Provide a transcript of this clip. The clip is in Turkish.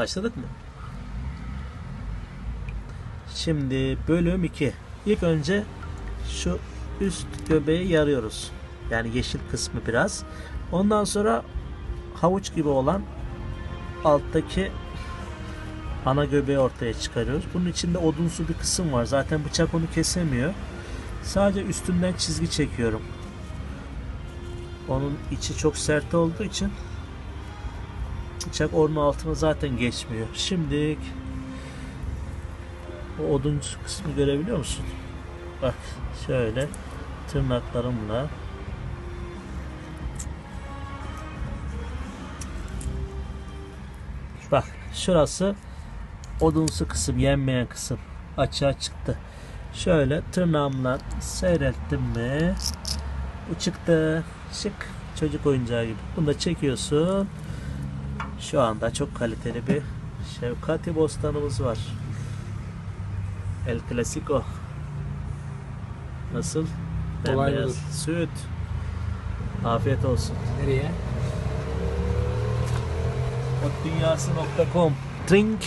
Başladık mı? Şimdi bölüm 2. İlk önce şu üst göbeği yarıyoruz. Yani yeşil kısmı biraz. Ondan sonra havuç gibi olan alttaki ana göbeği ortaya çıkarıyoruz. Bunun içinde odunsu bir kısım var. Zaten bıçak onu kesemiyor. Sadece üstünden çizgi çekiyorum. Onun içi çok sert olduğu için bıçak onun altına zaten geçmiyor. Şimdi o oduncu kısmı görebiliyor musun? Bak şöyle tırnaklarımla Bak şurası odunsu kısım, yenmeyen kısım açığa çıktı. Şöyle tırnağımla seyrettim mi bu çıktı. Şık çocuk oyuncağı gibi. Bunu da çekiyorsun. Şu anda çok kaliteli bir Şefkati bostanımız var. El Clasico. Nasıl? Kolay Bembeyaz. budur. Süt. Afiyet olsun. Nereye? Otdünyası.com Drink